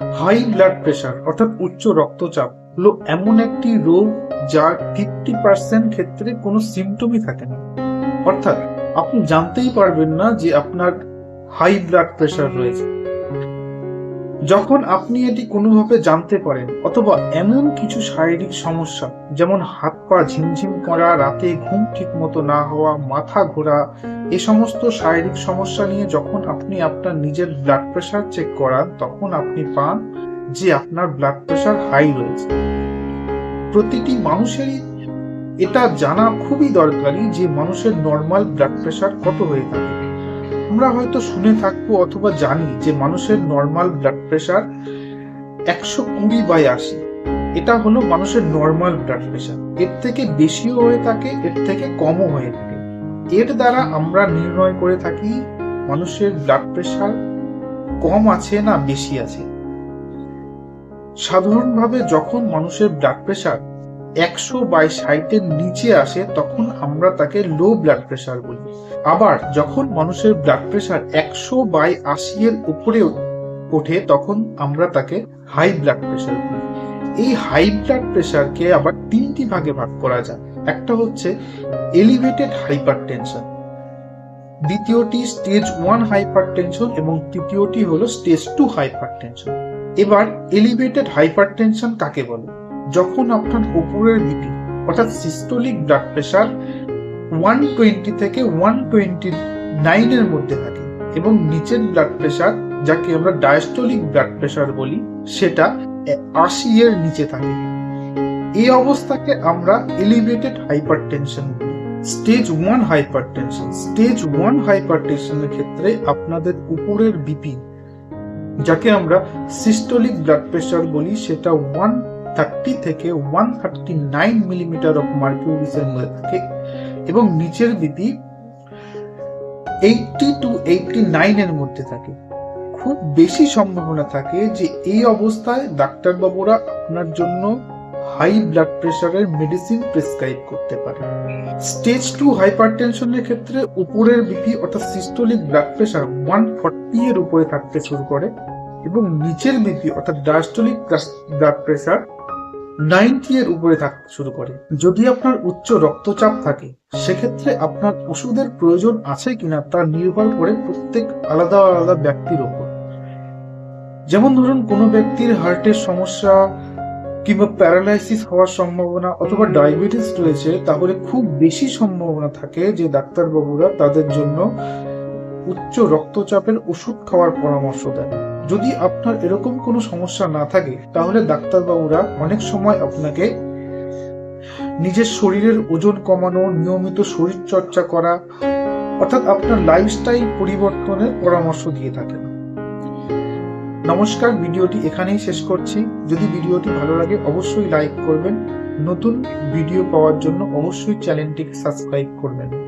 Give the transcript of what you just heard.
High blood pressure অর্থাৎ উচ্চ রক্তচাপ হলো এমন একটি রোগ যার ফিফটি পার্সেন্ট ক্ষেত্রে কোনো সিমটমই থাকে না। অর্থাৎ আপনি জানতেই পারবেন না যে আপনার হাই ব্লাড প্রেশার রয়েছে। যখন আপনি এটি কোনোভাবে জানতে পারেন অথবা এমন কিছু শারীরিক সমস্যা, যেমন হাত পা ঝিমঝিম করা, রাতে ঘুম ঠিক মতো না হওয়া, মাথা ঘোরা, এ সমস্ত শারীরিক সমস্যা নিয়ে যখন আপনি আপনার নিজের ব্লাড প্রেশার চেক করান, তখন আপনি পান যে আপনার ব্লাড প্রেশার হাই রয়েছে। প্রতিটি মানুষেরই এটা জানা খুবই দরকারি যে মানুষের নর্মাল ব্লাড প্রেশার কত হয়ে থাকে। আমরা হয়তো শুনে থাকব অথবা জানি যে মানুষের নর্মাল ব্লাড প্রেশার একশো কুড়ি বাই আশি। এটা হলো মানুষের নর্মাল ব্লাড প্রেশার এর থেকে বেশিও হয়ে থাকে, এর থেকে কমও হয়ে থাকে। এর দ্বারা আমরা নির্ণয় করে থাকি মানুষের ব্লাড প্রেশার কম আছে না বেশি আছে। সাধারণভাবে যখন মানুষের ব্লাড প্রেশার একশো বাই ষাটের নিচে আসে, তখন আমরা তাকে লো ব্লাড প্রেশার বলি। আবার যখন মানুষের ব্লাড প্রেশার একশো বাই আশি এর উপরে ওঠে, তখন আমরা তাকে হাই ব্লাড প্রেশার বলি। এই হাই ব্লাড প্রেশারকে আবার তিনটি ভাগে ভাগ করা যায়। একটা হচ্ছে এলিভেটেড হাইপার টেনশন দ্বিতীয়টি স্টেজ ওয়ান হাইপার টেনশন এবং তৃতীয়টি হলো স্টেজ টু হাইপার টেনশন এবার এলিভেটেড হাইপার টেনশন কাকে বলে? যখন আপনার উপরের বিপি অর্থাৎ systolic blood pressure one twenty থেকে ওয়ান টোয়েন্টি নাইনের মধ্যে থাকে এবং নিচের ব্লাড প্রেশার যাকে আমরা ডায়াস্টোলিক ব্লাড প্রেশার বলি, সেটা আশি এর নিচে থাকে। এই অবস্থাকে আমরা এলিভেটেড হাইপার টেনশন বলি। Stage one hypertension stage one hyper টেনশনের ক্ষেত্রে আপনাদের উপরের বিপি যাকে আমরা সিস্টোলিক ব্লাড প্রেশার বলি, সেটা ওয়ান থার্টি থেকে one thirty nine millimetre of মার্কিউরিসের মধ্যে থাকে এবং নিচের বিপি এইটটি টু এইটটি নাইনের মধ্যে থাকে। খুব বেশি সম্ভাবনা থাকে যে এই অবস্থায় ডাক্তারবাবুরা আপনার জন্য হাই ব্লাড প্রেশারের মেডিসিন প্রেসক্রাইব করতে পারে। স্টেজ টু হাইপারটেনশনের ক্ষেত্রে উপরের বিপি অর্থাৎ systolic blood pressure one forty এর উপরে থাকতে শুরু করে। এবং নিচের বিপি অর্থাৎ ডায়াস্টোলিক ব্লাড প্রেশার নাইনটি এর উপরে থাকতে শুরু করে। যদি আপনার উচ্চ রক্তচাপ থাকে, সেক্ষেত্রে আপনার ওষুধের প্রয়োজন আছে কিনা তা নির্ভর করে প্রত্যেক আলাদা আলাদা ব্যক্তির ওপর। যেমন ধরুন, কোনো ব্যক্তির হার্টের সমস্যা কিংবা প্যারালাইসিস হওয়ার সম্ভাবনা অথবা ডায়াবেটিস রয়েছে, তাহলে খুব বেশি সম্ভাবনা থাকে যে ডাক্তারবাবুরা তাদের জন্য উচ্চ রক্তচাপের ওষুধ খাওয়ার পরামর্শ দেন। যদি আপনার এরকম কোনো সমস্যা না থাকে, তাহলে ডাক্তারবাবুরা অনেক সময় আপনাকে নিজের শরীরের ওজন কমানো, নিয়মিত শরীর চর্চা করা, অর্থাৎ আপনার লাইফস্টাইল পরিবর্তনের পরামর্শ দিয়ে থাকেন। নমস্কার, ভিডিওটি এখানেই শেষ করছি। যদি ভিডিওটি ভালো লাগে, অবশ্যই লাইক করবেন। নতুন ভিডিও পাওয়ার জন্য অবশ্যই চ্যানেলটিকে সাবস্ক্রাইব করবেন।